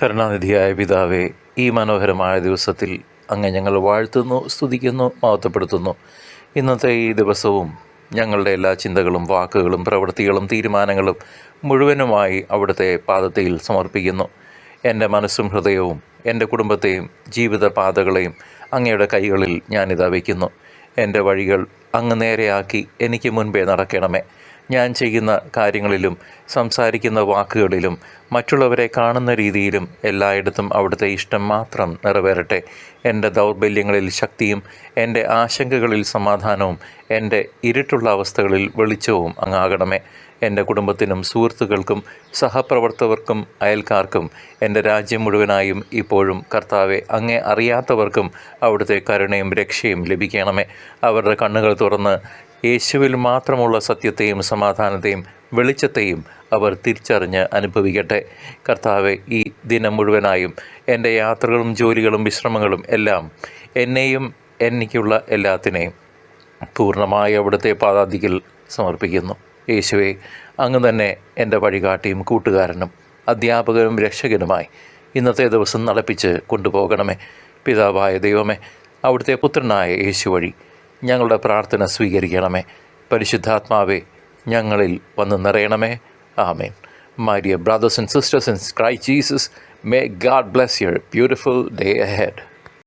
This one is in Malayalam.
കരുണാനിധിയായ പിതാവെ ഈ മനോഹരമായ ദിവസത്തിൽ അങ്ങ് ഞങ്ങൾ വാഴ്ത്തുന്നു സ്തുതിക്കുന്നു മഹത്വപ്പെടുത്തുന്നു. ഇന്നത്തെ ഈ ദിവസവും ഞങ്ങളുടെ എല്ലാ ചിന്തകളും വാക്കുകളും പ്രവൃത്തികളും തീരുമാനങ്ങളും മുഴുവനുമായി അവിടുത്തെ പാദത്തിൽ സമർപ്പിക്കുന്നു. എന്റെ മനസ്സും ഹൃദയവും എന്റെ കുടുംബത്തെയും ജീവിത പാതകളെയും അങ്ങയുടെ കൈകളിൽ ഞാനിതാ വയ്ക്കുന്നു. എന്റെ വഴികൾ അങ്ങ് നേരെയാക്കി എനിക്ക് മുൻപേ നടക്കണമേ. ഞാൻ ചെയ്യുന്ന കാര്യങ്ങളിലും സംസാരിക്കുന്ന വാക്കുകളിലും മറ്റുള്ളവരെ കാണുന്ന രീതിയിലും എല്ലായിടത്തും അവിടുത്തെ ഇഷ്ടം മാത്രം നിറവേറട്ടെ. എന്റെ ദൗർബല്യങ്ങളിൽ ശക്തിയും എന്റെ ആശങ്കകളിൽ സമാധാനവും എന്റെ ഇരുട്ടുള്ള അവസ്ഥകളിൽ വെളിച്ചവും അങ്ങാകണമേ എന്റെ കുടുംബത്തിനും സുഹൃത്തുക്കൾക്കും സഹപ്രവർത്തകർക്കും അയൽക്കാർക്കും എന്റെ രാജ്യം മുഴുവനായും ഇപ്പോഴും കർത്താവെ അങ്ങേ അറിയാത്തവർക്കും അവിടുത്തെ കരുണയും രക്ഷയും ലഭിക്കണമേ. അവരുടെ കണ്ണുകൾ തുറന്ന് യേശുവിൽ മാത്രമുള്ള സത്യത്തെയും സമാധാനത്തെയും വെളിച്ചത്തെയും അവർ തിരിച്ചറിഞ്ഞ് അനുഭവിക്കട്ടെ. കർത്താവെ ഈ ദിനം മുഴുവനായും എന്റെ യാത്രകളും ജോലികളും വിശ്രമങ്ങളും എല്ലാം എന്നെയും എനിക്കുള്ള എല്ലാത്തിനെയും പൂർണമായി അവിടുത്തെ പാതാതിക്കൽ സമർപ്പിക്കുന്നു. യേശുവെ അങ്ങ് തന്നെ എന്റെ വഴികാട്ടിയും കൂട്ടുകാരനും അധ്യാപകനും രക്ഷകനുമായി ഇന്നത്തെ ദിവസം നടപ്പിച്ച് കൊണ്ടുപോകണമേ. പിതാവായ ദൈവമേ അവിടുത്തെ പുത്രനായ യേശു വഴി ഞങ്ങളുടെ പ്രാർത്ഥന സ്വീകരിക്കണമേ. പരിശുദ്ധാത്മാവെ ഞങ്ങളിൽ വന്ന് നിറയണമേ. ആമേൻ. Dear brothers and sisters in cry Jesus may God bless your beautiful day ahead